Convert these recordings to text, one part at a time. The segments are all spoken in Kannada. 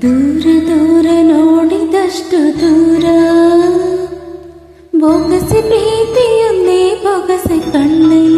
ದೂರ ದೂರ ನೋಡಿದಷ್ಟು ದೂರ. ಬೊಗಸೆ ಪ್ರೀತಿಯೊಂದೇ ಬೊಗಸೆ ಕಣ್ಣಲಿ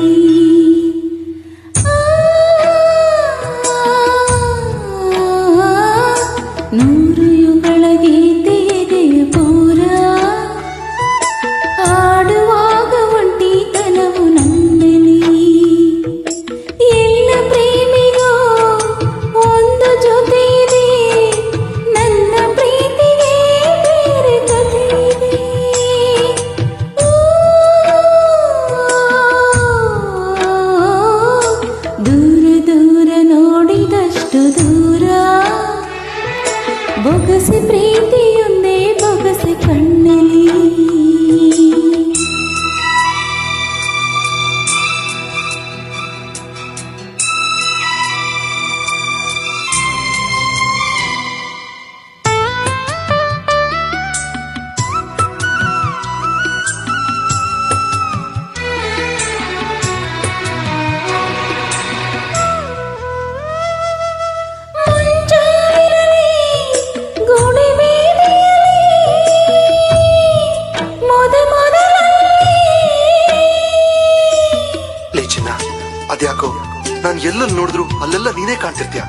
ಎಲ್ಲೆಲ್ಲಿ ನೋಡಿದ್ರು ಅಲ್ಲೆಲ್ಲ ನೀನೇ ಕಾಣ್ತಿರ್ತೀಯ?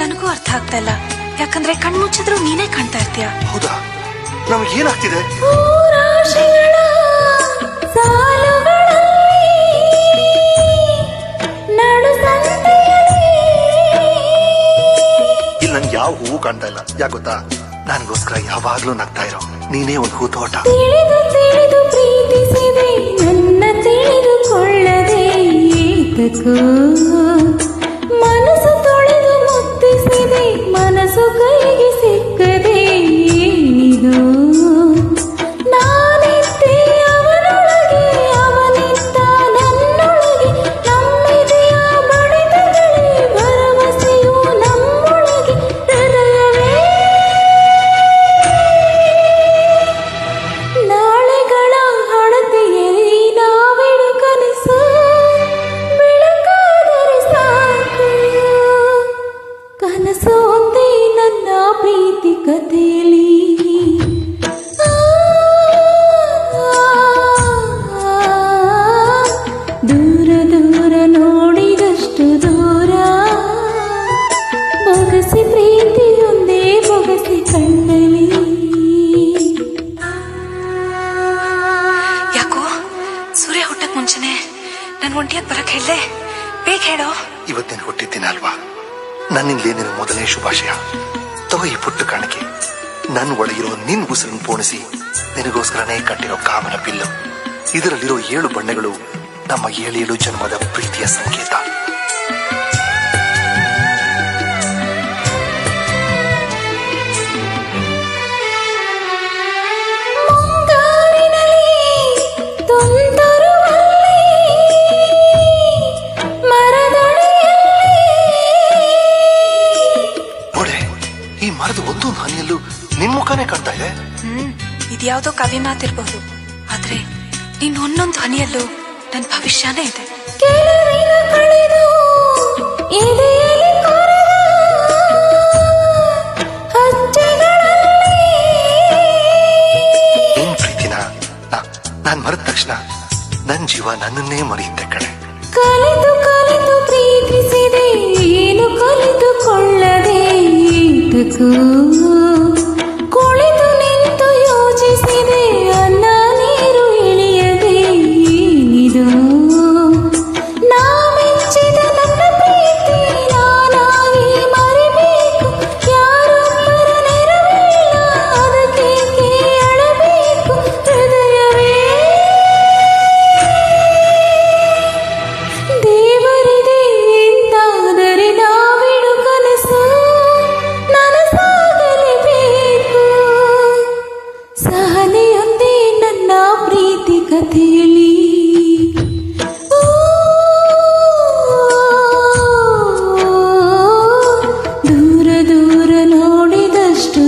ನನಗೂ ಅರ್ಥ ಆಗ್ತಾ ಇಲ್ಲ. ಯಾಕಂದ್ರೆ ಕಣ್ಮುಚ್ಚಿದ್ರು ನೀನೇ ಕಾಣ್ತಾ ಇರ್ತೀಯ. ಹೌದಾ? ನಮ್ಗೆ ಏನಾಗ್ತಿದೆ? ಇಲ್ಲಿ ನಂಗೆ ಯಾವ ಹೂವು ಕಾಣ್ತಾ ಇಲ್ಲ. ಯಾಕೆ ಗೊತ್ತಾ? ನನಗೋಸ್ಕರ ಯಾವಾಗ್ಲೂ ನಗ್ತಾ ಇರೋ ನೀನೇ ಒಂದು ಹೂ ತೋಟ ತಿಳಿದು ತಿಳಿದು ಪ್ರೀತಿಸಿದೆ. ನನ್ನ ತಿಳಿದುಕೊಳ್ಳದೆ ಏತಕೋ ಕಥೆಯಲ್ಲಿ ದೂರ ದೂರ ನೋಡಿದಷ್ಟು ದೂರ. ಬೊಗಸೆ ಪ್ರೀತಿಯೊಂದೇ ಬೊಗಸೆ ಕಣ್ಣಲಿ ಯಾಕೋ? ಸೂರ್ಯ ಹುಟ್ಟಕ್ ಮುಂಚೆನೆ ನನ್ ಒಂಟಿಯದ್ ಬರಕ್ ಹೇಳ್ದೆ. ಬೇಗ ಹೇಳೋ. ಇವತ್ತಿನ ಹುಟ್ಟಿದ್ದೀನ ಅಲ್ವಾ ನನ್ನಿಂದ ಏನೇನು ಮೊದಲನೇ ಶುಭಾಶಯ. ತಗೋ ಈ ಪುಟ್ಟ ಕಾಣಿಕೆ. ನನ್ ಒಳಗಿರೋ ನಿನ್ ಉಸಿರನ್ನು ಪೋಣಿಸಿ, ನಿನಗೋಸ್ಕರನೇ ಕಟ್ಟಿರೋ ಕಾಮನ ಬಿಲ್ಲು. ಇದರಲ್ಲಿರೋ ಏಳು ಬಣ್ಣಗಳು ನಮ್ಮ ಏಳು ಜನ್ಮದ ಪ್ರೀತಿಯ ಸಂಕೇತ. ಕಾಣ್ತಾ ಇದೆ? ಹ್ಮ್ ಇದ್ಯಾವ್ದೋ ಕವಿ ಮಾತಿರ್ಬಹುದು ಆದ್ರೆ ನಿನ್ ಒಂದೊಂದು ಧ್ವನಿಯಲ್ಲೂ ನನ್ ಭವಿಷ್ಯನೇ ಇದೆ. ನಿನ್ ಪ್ರೀತಿನ? ನಾ- ನಾನ್ ಮರೆದ ತಕ್ಷಣ ನನ್ ಜೀವ ನನ್ನನ್ನೇ ಮರೆಯುತ್ತೆ ಕಣೆ. ಕಲಿತು ಕಲಿತು ಪ್ರೀತಿಸಿದೆ ಏನು ಕಲಿತುಕೊಳ್ಳದೆ ಏತಕೋ ಕಥೆಯಲಿ ದೂರ ದೂರ ನೋಡಿದಷ್ಟು